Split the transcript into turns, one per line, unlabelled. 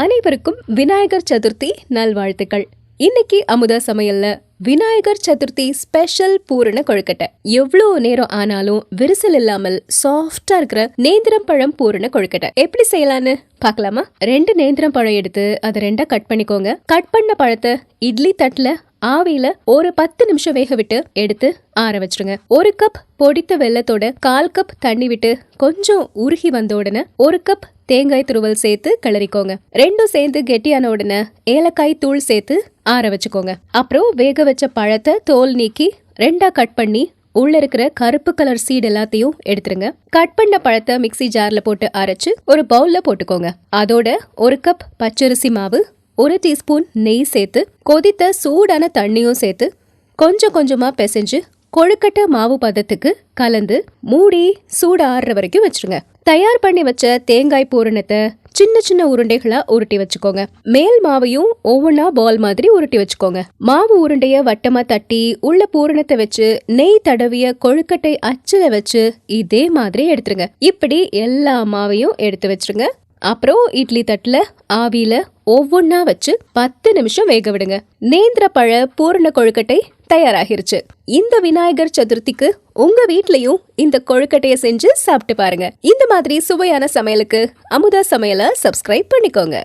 அனைவருக்கும் விநாயகர் சதுர்த்தி நல்வாழ்த்துக்கள். இன்னைக்கு அமுதா சமையல்ல விநாயகர் சதுர்த்தி ஸ்பெஷல் பூரண கொழுக்கட்டை. எவ்வளோ நேரம் ஆனாலும் விரிசல் இல்லாமல் சாஃப்டா இருக்கிற நேந்திரம் பழம் பூரண கொழுக்கட்டை. எப்படி செய்யலான்னு பார்க்கலாமா? ரெண்டு நேந்திரம் பழம் எடுத்து அதை ரெண்டா கட் பண்ணிக்கோங்க. கட் பண்ண பழத்தை இட்லி தட்டில் ஆவியில ஒரு பத்து நிமிஷம் வேக விட்டு எடுத்து ஆற வச்சிருங்க. ஒரு கப் பொடித்த வெள்ளத்தோட கால் கப் தண்ணி விட்டு கொஞ்சம் உருகி வந்த உடனே ஒரு கப் தேங்காய் துருவல் சேர்த்து கிளறிக்கோங்க. ரெண்டும் சேர்ந்து கெட்டியான உடனே ஏலக்காய் தூள் சேர்த்து ஆற வச்சுக்கோங்க. அப்புறம் வேக வச்ச பழத்தை தோல் நீக்கி ரெண்டா கட் பண்ணி உள்ள இருக்கிற கருப்பு கலர் சீட் எல்லாத்தையும் எடுத்துருங்க. கட் பண்ண பழத்தை மிக்ஸி ஜார்ல போட்டு அரைச்சு ஒரு பவுல்ல போட்டுக்கோங்க. அதோட ஒரு கப் பச்சரிசி மாவு ஒரு டீஸ்பூன் நெய் சேர்த்து கொதித்த சூடான தண்ணியும் சேர்த்து கொஞ்சம் கொஞ்சமாக பிசைஞ்சு கொழுக்கட்டை மாவு பதத்துக்கு கலந்து மூடி சூடு ஆறுற வரைக்கும் வச்சுருங்க. தயார் பண்ணி வச்ச தேங்காய் பூரணத்தை சின்ன சின்ன உருண்டைகளா உருட்டி வச்சுக்கோங்க. மேல் மாவையும் ஒவ்வொன்றா பால் மாதிரி உருட்டி வச்சுக்கோங்க. மாவு உருண்டைய வட்டமா தட்டி உள்ள பூரணத்தை வச்சு நெய் தடவிய கொழுக்கட்டை அச்சுல வச்சு இதே மாதிரி எடுத்துருங்க. இப்படி எல்லா மாவையும் எடுத்து வச்சிருங்க. அப்புறம் இட்லி தட்டில் ஆவியில் ஒவ்வொன்றா வச்சு பத்து நிமிஷம் வேக விடுங்க. நேந்திர பழ பூரண கொழுக்கட்டை தயாராகிருச்சு. இந்த விநாயகர் சதுர்த்திக்கு உங்க வீட்லயும் இந்த கொழுக்கட்டைய செஞ்சு சாப்பிட்டு பாருங்க. இந்த மாதிரி சுவையான சமையலுக்கு அமுதா சமையலை சப்ஸ்கிரைப் பண்ணிக்கோங்க.